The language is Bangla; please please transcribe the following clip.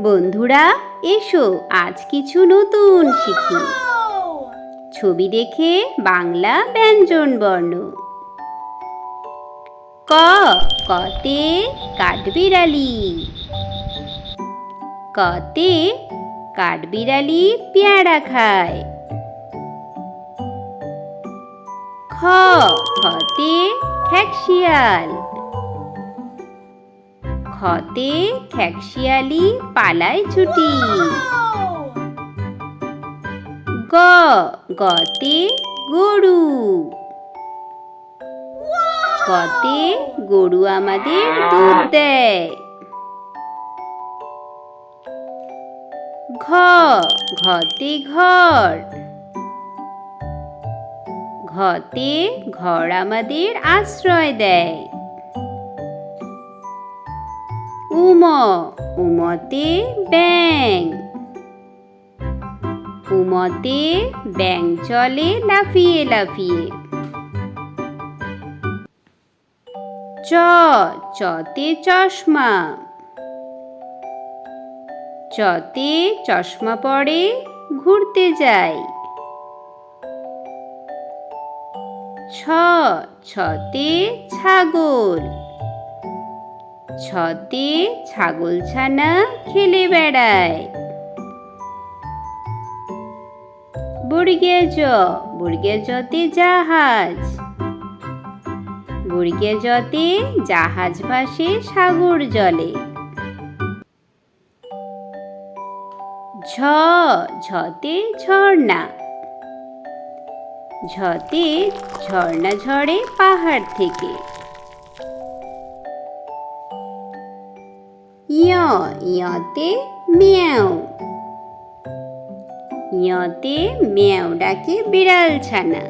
বন্ধুরা, এসো, আজ কিছু নতুন শিখি। ছবি দেখে বাংলা ব্যঞ্জন বর্ণ। ক, কতে কাঠবিড়ালি। কতে কাঠবিড়ালি পেয়ারা খায়। খ, খতে খ্যাকশিয়াল। খতে খ্যাকশিয়ালি পালায় ছুটি। গ, গতে গরু। গতে গরু আমাদের দুধ দেয়। ঘ, ঘতে ঘর। ঘতে ঘর আমাদের আশ্রয় দেয়। উম উমতে ব্যাং উমতে ব্যাং চলে লাফিয়ে লাফিয়ে চ চতে চশমা চতে চশমা পরে ঘুরতে যায় ছ ছতে ছাগল ছতে ছাগল ছানা খেলে বেড়ায়। বর্গে জ বর্গে জতে জাহাজ। বর্গে জতে জাহাজ ভাসে সাগর জলে। ঝ, ঝতে ঝর্ণা। ঝতে ঝর্ণা ঝরে পাহাড় থেকে। ইয় ইয়তে ম্যাও ইয়তে মেয়াও ডাকে বিড়াল ছানা